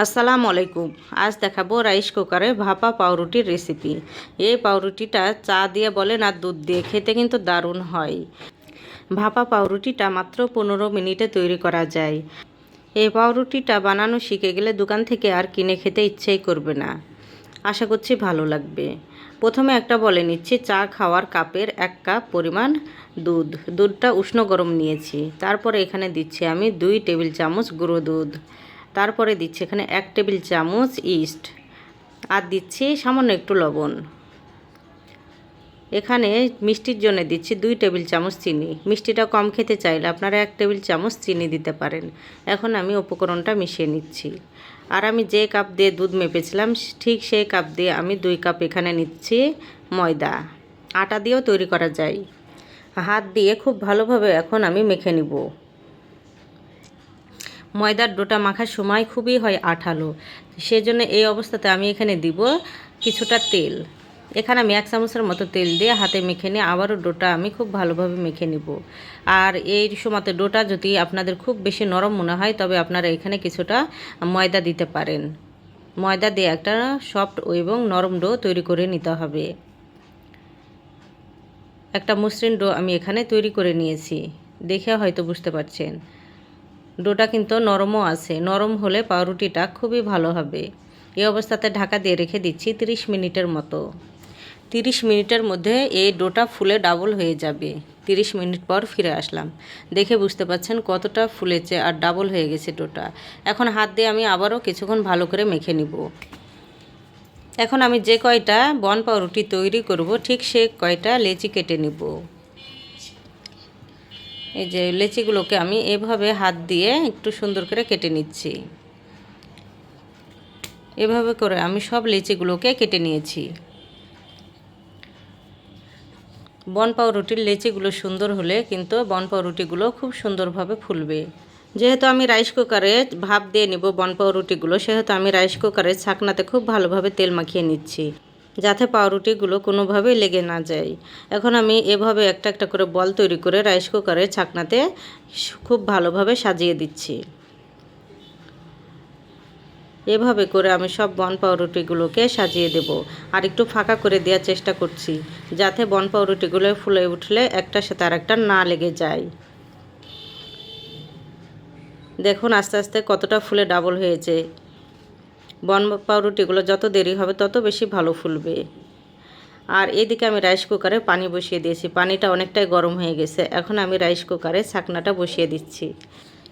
আসসালামু আলাইকুম। আজ দেখাবো রাইস কুকারে ভাপা পাউরুটির রেসিপি। এই পাউরুটিটা চা দিয়ে বলেন আর দুধ দিয়ে খেতে কিন্তু দারুণ হয়। ভাপা পাউরুটিটা মাত্র পনেরো মিনিটে তৈরি করা যায়। এই পাউরুটিটা বানানো শিখে গেলে দোকান থেকে আর কিনে খেতে ইচ্ছেই করবে না। আশা করছি ভালো লাগবে। প্রথমে একটা বলে নিচ্ছি, চা খাওয়ার কাপের এক কাপ পরিমাণ দুধ। দুধটা উষ্ণ গরম নিয়েছি। তারপরে এখানে দিচ্ছি আমি দুই টেবিল চামচ গুঁড়ো দুধ। তারপরে দিচ্ছি এখানে এক টেবিল চামচ ইস্ট। আর দিচ্ছি সামান্য একটু লবণ। এখানে মিষ্টির জন্য দিচ্ছি দুই টেবিল চামচ চিনি। মিষ্টিটা কম খেতে চাইলে আপনারা এক টেবিল চামচ চিনি দিতে পারেন। এখন আমি উপকরণটা মিশিয়ে নিচ্ছি। আর আমি যে কাপ দিয়ে দুধ মেপেছিলাম, ঠিক সেই কাপ দিয়ে আমি দুই কাপ এখানে নিচ্ছি ময়দা। আটা দিয়েও তৈরি করা যায়। হাত দিয়ে খুব ভালোভাবে এখন আমি মেখে নিব। ময়দার ডোটা মাখার সময় খুবই হয় আঠালো। সেজন্য এই অবস্থাতে আমি এখানে দিব কিছুটা তেল। এখানে আমি এক চামচের মতো তেল দিয়ে হাতে মেখে নিয়ে আবারও ডোটা আমি খুব ভালোভাবে মেখে নিব। আর এই সময়তে ডোটা যদি আপনাদের খুব বেশি নরম মনে হয়, তবে আপনারা এখানে কিছুটা ময়দা দিতে পারেন। ময়দা দিয়ে একটা সফট এবং নরম ডো তৈরি করে নিতে হবে। একটা মসৃণ ডো আমি এখানে তৈরি করে নিয়েছি। দেখে হয়তো বুঝতে পারছেন। ডোটা কিন্তু নরমও আছে। নরম হলে পাউরুটিটা খুবই ভালো হবে। এই অবস্থাতে ঢাকা দিয়ে রেখে দিচ্ছি 30 মিনিটের মতো। 30 মিনিটের মধ্যে এই ডোটা ফুলে ডাবল হয়ে যাবে। 30 মিনিট পর ফিরে আসলাম। দেখে বুঝতে পাচ্ছেন কতটা ফুলেছে আর ডাবল হয়ে গেছে ডোটা। এখন হাত দিয়ে আমি আবারও কিছুক্ষণ ভালো করে মেখে নিব। এখন আমি যে কয়টা বন পাউরুটি তৈরি করব, ঠিক সে কয়টা লেচি কেটে নিব। এই যে লেচিগুলোকে আমি এভাবে হাত দিয়ে একটু সুন্দর করে কেটে নিচ্ছি। এভাবে করে আমি সব লেচিগুলোকে কেটে নিয়েছি। বন পাউরুটির লেচিগুলো সুন্দর হলে কিন্তু বন পাউরুটিগুলো খুব সুন্দরভাবে ফুলবে। যেহেতু আমি রাইস কুকারে ভাপ দিয়ে নিব বন পাউরুটিগুলো, সেহেতু আমি রাইস কুকারে ছাকনাতে খুব ভালোভাবে তেল মাখিয়ে নিচ্ছি। যাতে পাউরুটিগুলো কোনোভাবেই লেগে না যায়। এখন আমি এভাবে একটা একটা করে বল তৈরি করে রাইস কুকারে ছাকনাতে খুব ভালোভাবে সাজিয়ে দিচ্ছি। এভাবে করে আমি সব বন পাউরুটিগুলোকে সাজিয়ে দেব। আর একটু ফাঁকা করে দেওয়ার চেষ্টা করছি, যাতে বন পাউরুটিগুলো ফুলে উঠলে একটার সাথে আর একটা না লেগে যায়। দেখুন আস্তে আস্তে কতটা ফুলে ডাবল হয়েছে। বন পাউরুটিগুলো যত দেরি হবে তত বেশি ভালো ফুলবে। আর এদিকে আমি রাইস কুকারে পানি বসিয়ে দিয়েছি। পানিটা অনেকটাই গরম হয়ে গেছে। এখন আমি রাইস কুকারে ছাকনাটা বসিয়ে দিচ্ছি।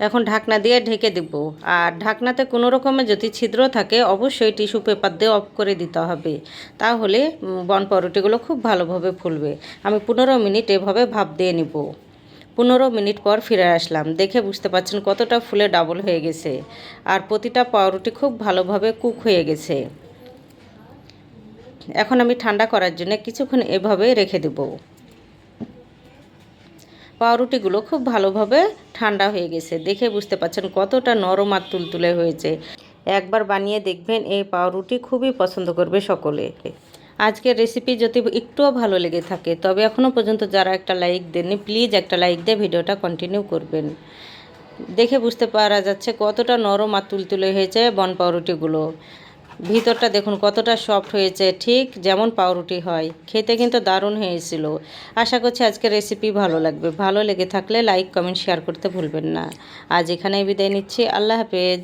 এখন ঢাকনা দিয়ে ঢেকে দেব। আর ঢাকনাতে কোনো রকমের যদি ছিদ্র থাকে, অবশ্যই টিস্যু পেপার দিয়ে অফ করে দিতে হবে। তাহলে বন পাউরুটিগুলো খুব ভালোভাবে ফুলবে। আমি পনেরো মিনিট এভাবে ভাপ দিয়ে নিব। পনেরো মিনিট পর ফিরে আসলাম। দেখে বুঝতে পারছেন কতটা ফুলে ডাবল হয়ে গেছে। আর প্রতিটা পাউরুটি খুব ভালোভাবে কুক হয়ে গেছে। এখন আমি ঠান্ডা করার জন্য কিছুক্ষণ এভাবে রেখে দেব। পাউরুটিগুলো খুব ভালোভাবে ঠান্ডা হয়ে গেছে। দেখে বুঝতে পারছেন কতটা নরম আর তুলতুলে হয়েছে। একবার বানিয়ে দেখবেন এই পাউরুটি খুবই পছন্দ করবে সকলে। আজকের রেসিপি যদি একটুও ভালো লেগে থাকে, তবে এখনও পর্যন্ত যারা একটা লাইক দেননি প্লিজ একটা লাইক দিয়ে ভিডিওটা কন্টিনিউ করবেন। দেখে বুঝতে পারা যাচ্ছে কতটা নরম আর তুলতুলে হয়েছে বন পাউরুটিগুলো। ভিতরটা দেখুন কতটা সফট হয়েছে, ঠিক যেমন পাউরুটি হয়। খেতে কিন্তু দারুণ হয়েছিল। আশা করছি আজকের রেসিপি ভালো লাগবে। ভালো লেগে থাকলে লাইক কমেন্ট শেয়ার করতে ভুলবেন না। আজ এখানেই বিদায় নিচ্ছি। আল্লাহ হাফেজ।